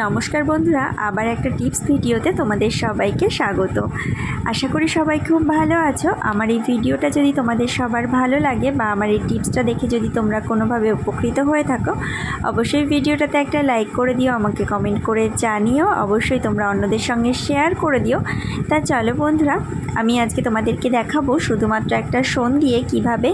নমস্কার বন্ধুরা, আবার একটা টিপস ভিডিওতে তোমাদের সবাইকে স্বাগত। আশা করি সবাই খুব ভালো আছো। আমার এই ভিডিওটা যদি তোমাদের সবার ভালো লাগে বা আমার এই টিপসটা দেখে যদি তোমরা কোনোভাবে উপকৃত হয়ে থাকো, অবশ্যই ভিডিওটাতে একটা লাইক করে দিও, আমাকে কমেন্ট করে জানিও। অবশ্যই তোমরা অন্যদের সঙ্গে শেয়ার করে দিও। তা চলো বন্ধুরা, আমি আজকে তোমাদেরকে দেখাবো শুধুমাত্র একটা সোন দিয়ে কীভাবে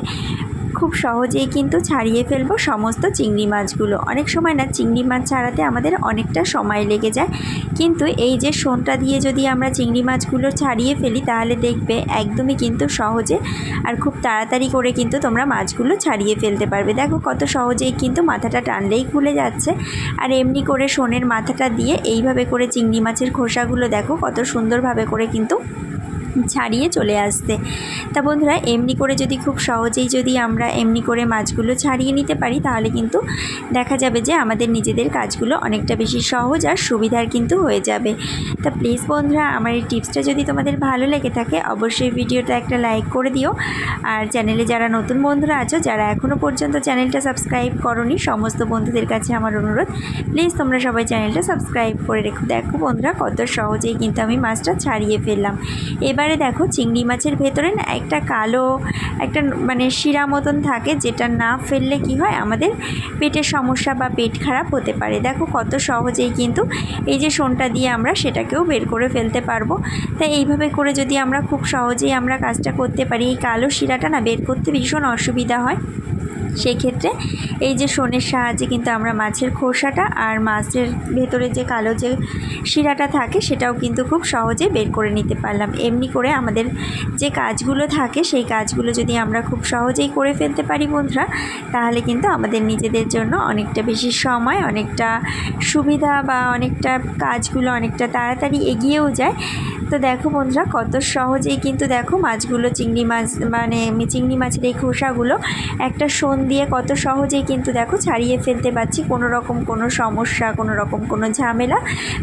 খুব সহজেই কিন্তু ছাড়িয়ে ফেলব সমস্ত চিংড়ি মাছগুলো। অনেক সময় না চিংড়ি মাছ ছাড়াতে আমাদের অনেকটা সময় লেগে যায়। কিন্তু এই যে সোনটা দিয়ে যদি আমরা চিংড়ি মাছগুলো ছাড়িয়ে ফেলি, তাহলে দেখবে একদমই কিন্তু সহজে আর খুব তাড়াতাড়ি করে কিন্তু তোমরা মাছগুলো ছাড়িয়ে ফেলতে পারবে। দেখো কত সহজেই কিন্তু মাথাটা টানলেই খুলে যাচ্ছে। আর এমনি করে সোনের মাথাটা দিয়ে এইভাবে করে চিংড়ি মাছের খোসাগুলো দেখো কত সুন্দরভাবে করে কিন্তু ছাড়িয়ে চলে আসতে। তা বন্ধুরা, এমনি করে যদি খুব সহজেই যদি আমরা এমনি করে মাছগুলো ছাড়িয়ে নিতে পারি, তাহলে কিন্তু দেখা যাবে যে আমাদের নিজেদের কাজগুলো অনেকটা বেশি সহজ আর সুবিধার কিন্তু হয়ে যাবে। তা প্লিজ বন্ধুরা, আমার এই টিপসটা যদি তোমাদের ভালো লেগে থাকে, অবশ্যই ভিডিওটা একটা লাইক করে দিও। আর চ্যানেলে যারা নতুন বন্ধুরা আছো, যারা এখনও পর্যন্ত চ্যানেলটা সাবস্ক্রাইব করনি, সমস্ত বন্ধুদের কাছে আমার অনুরোধ প্লিজ তোমরা সবাই চ্যানেলটা সাবস্ক্রাইব করে রেখো। দেখো বন্ধুরা, কত সহজেই কিন্তু আমি মাছটা ছাড়িয়ে ফেললাম। এবারে দেখো চিংড়ি মাছের ভেতরে না একটা কালো, একটা মানে শিরা মতন থাকে, যেটা না ফেললে কি হয়? আমাদের পেটের সমস্যা বা পেট খারাপ হতে পারে। দেখো কত সহজেই কিন্তু এই যে সোনটা দিয়ে আমরা সেটাকেও বের করে ফেলতে পারব। তাই এইভাবে করে যদি আমরা খুব সহজেই আমরা কাজটা করতে পারি, এই কালো শিরাটা না বের করতে ভীষণ অসুবিধা হয়। সেক্ষেত্রে এই যে সোনের সাহায্যে কিন্তু আমরা মাছের খোসাটা আর মাছের ভেতরে যে কালো যে শিরাটা থাকে সেটাও কিন্তু খুব সহজে বের করে নিতে পারলাম। এমনি করে আমাদের যে কাজগুলো থাকে সেই কাজগুলো যদি আমরা খুব সহজেই করে ফেলতে পারি বন্ধুরা, তাহলে কিন্তু আমাদের নিজেদের জন্য অনেকটা বেশি সময়, অনেকটা সুবিধা বা অনেকটা কাজগুলো অনেকটা তাড়াতাড়ি এগিয়েও যায়। তো দেখো বন্ধুরা, কত সহজেই কিন্তু দেখো মাছগুলো চিংড়ি মাছ মানে চিংড়ি মাছের এই খোসাগুলো একটা সোন দিয়ে কত সহজেই কিন্তু দেখো ছাড়িয়ে ফেলতে পারছি। কোনো রকম কোনো সমস্যা, কোনো রকম কোনো ঝামেলা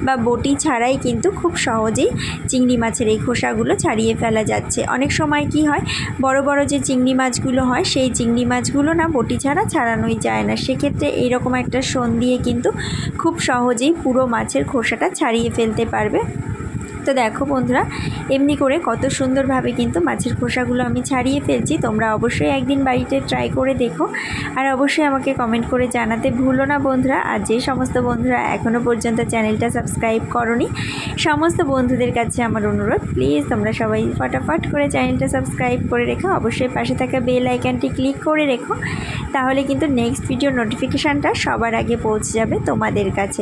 বা বটি ছাড়াই কিন্তু খুব সহজেই চিংড়ি মাছের এই খোসাগুলো ছাড়িয়ে ফেলা যাচ্ছে। অনেক সময় কি হয়, বড় বড় যে চিংড়ি মাছগুলো হয়, সেই চিংড়ি মাছগুলো না বটি ছাড়া ছাড়ানোই যায় না। সেক্ষেত্রে এইরকম একটা সোন দিয়ে কিন্তু খুব সহজেই পুরো মাছের খোসাটা ছাড়িয়ে ফেলতে পারবে। তো দেখো বন্ধুরা, এমনি করে কত সুন্দরভাবে কিন্তু মাছের খোসাগুলো আমি ছাড়িয়ে ফেলছি। তোমরা অবশ্যই একদিন বাড়িতে ট্রাই করে দেখো। আর অবশ্যই আমাকে কমেন্ট করে জানাতে ভুলো না বন্ধুরা। আর যে সমস্ত বন্ধুরা এখনও পর্যন্ত চ্যানেলটা সাবস্ক্রাইব করনি, সমস্ত বন্ধুদের কাছে আমার অনুরোধ প্লিজ তোমরা সবাই ফটাফট করে চ্যানেলটা সাবস্ক্রাইব করে রেখো। অবশ্যই পাশে থাকা বেল আইকনটি ক্লিক করে রেখো। তাহলে কিন্তু নেক্সট ভিডিও নোটিফিকেশানটা সবার আগে পৌঁছে যাবে তোমাদের কাছে।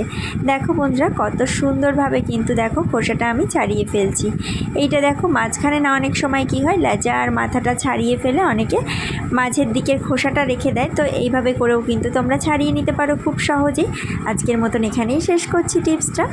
দেখো বন্ধুরা, কত সুন্দরভাবে কিন্তু দেখো খোসাটা আমি ছাড়িয়ে ফেলছি। এইটা দেখো, মাঝখানে না অনেক সময় কি হয়, লেজা আর মাথাটা ছাড়িয়ে ফেলে অনেকে মাঝের দিকের খোসাটা রেখে দেয়। তো এইভাবে করেও কিন্তু তোমরা ছাড়িয়ে নিতে পারো খুব সহজেই। আজকের মতন এখানেই শেষ করছি টিপসটা।